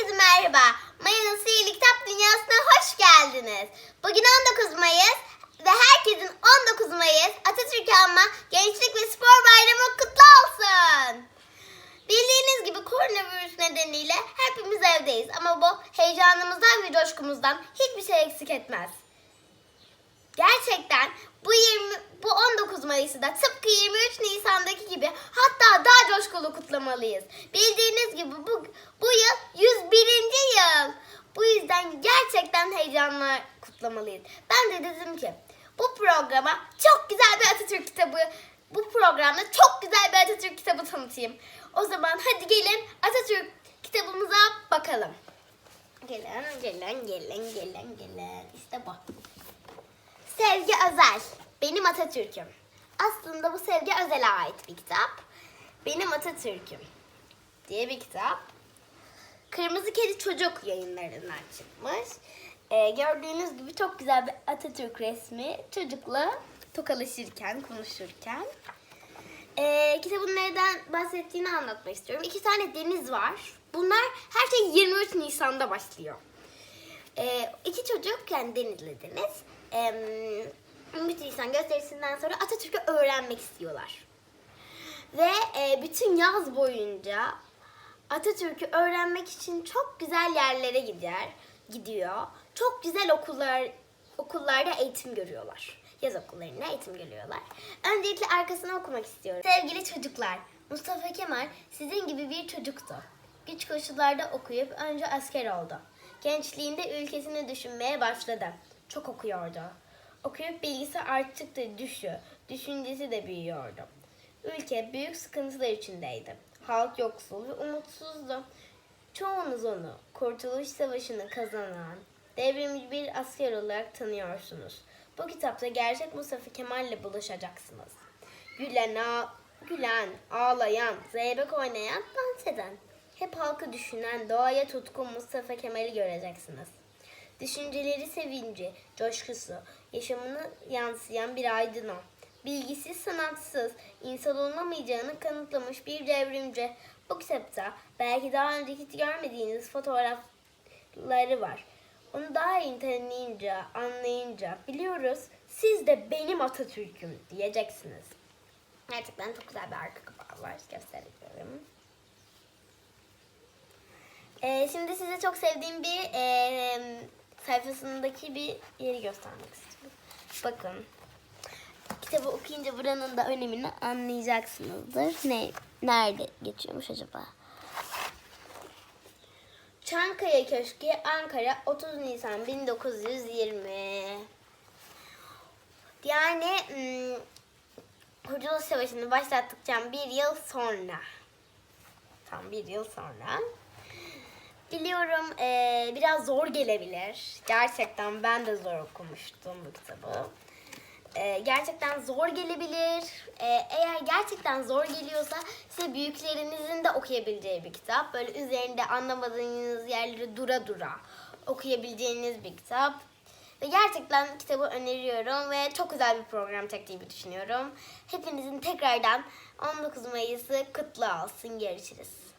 Herkese merhaba. Maya'nın Sihirli Kitap Dünyası'na hoş geldiniz. Bugün 19 Mayıs ve herkesin 19 Mayıs Atatürk Anma Gençlik ve Spor Bayramı kutlu olsun. Bildiğiniz gibi koronavirüs nedeniyle hepimiz evdeyiz ama bu heyecanımızdan ve coşkumuzdan hiçbir şey eksik etmez. Gerçekten bu 20 bu 19 Mayıs'ı da tıpkı 23 Nisan'daki gibi hatta daha coşkulu kutlamalıyız. Bildiğiniz gibi bu bu yıl 101. yıl. Bu yüzden gerçekten heyecanla kutlamalıyız. Ben de dedim ki bu programa çok güzel bir Atatürk kitabı bu programda çok güzel bir Atatürk kitabı tanıtayım. O zaman hadi gelin Atatürk kitabımıza bakalım. Gelin, gelin, gelin, gelin, gelin. İşte bu. Sevgi Özel. Benim Atatürk'üm. Aslında bu Sevgi Özel'e ait bir kitap. Benim Atatürk'üm diye bir kitap. Kırmızı Kedi Çocuk yayınlarından çıkmış. Ee, gördüğünüz gibi çok güzel bir Atatürk resmi. Çocukla tokalaşırken, konuşurken. Ee, kitabın neden bahsettiğini anlatmak istiyorum. İki tane deniz var. Bunlar her şey 23 Nisan'da başlıyor. Ee, iki çocuk yani Deniz'le Deniz. Ee, 23 Nisan gösterisinden sonra Atatürk'ü öğrenmek istiyorlar. Ve e, bütün yaz boyunca Atatürk'ü öğrenmek için çok güzel yerlere gider, gidiyor. Çok güzel okullar okullarda eğitim görüyorlar. Yaz okullarında eğitim görüyorlar. Öncelikle arkasını okumak istiyorum. Sevgili çocuklar, Mustafa Kemal sizin gibi bir çocuktu. Güç koşullarda okuyup önce asker oldu. Gençliğinde ülkesini düşünmeye başladı. Çok okuyordu. Okuyup bilgisi arttıkça düşü, düşüncesi de büyüyordu. Ülke büyük sıkıntılar içindeydi. Halk yoksul ve umutsuzdu. Çoğunuz onu Kurtuluş Savaşı'nı kazanan devrimci bir asker olarak tanıyorsunuz. Bu kitapta gerçek Mustafa Kemal'le buluşacaksınız. Gülen, ağ- gülen, ağlayan, zeybek oynayan, dans eden. Hep halkı düşünen, doğaya tutkun Mustafa Kemal'i göreceksiniz. Düşünceleri sevinci, coşkusu, yaşamını yansıyan bir aydın o. Bilgisiz, sanatsız, insan olamayacağını kanıtlamış bir devrimci. Bu kitapta belki daha önce hiç görmediğiniz fotoğrafları var. Onu daha iyi tanıyınca, anlayınca biliyoruz siz de benim Atatürk'üm diyeceksiniz. Gerçekten çok güzel bir arka kapağı var. Gösteriyorum. Ee, şimdi size çok sevdiğim bir e, sayfasındaki bir yeri göstermek istiyorum. Bakın. Kitabı okuyunca buranın da önemini anlayacaksınızdır. Ne, nerede geçiyormuş acaba? Çankaya Köşkü, Ankara, 30 Nisan 1920. Yani hmm, Kurtuluş Savaşı'nı başlattıktan bir yıl sonra. Tam bir yıl sonra. Biliyorum eee, biraz zor gelebilir. Gerçekten ben de zor okumuştum bu kitabı. Eee, gerçekten zor gelebilir. Eee, eğer gerçekten zor geliyorsa size büyüklerinizin de okuyabileceği bir kitap. Böyle üzerinde anlamadığınız yerleri dura dura okuyabileceğiniz bir kitap. Ve gerçekten kitabı öneriyorum ve çok güzel bir program çektiğimi düşünüyorum. Hepinizin tekrardan 19 Mayıs'ı kutlu olsun. Görüşürüz.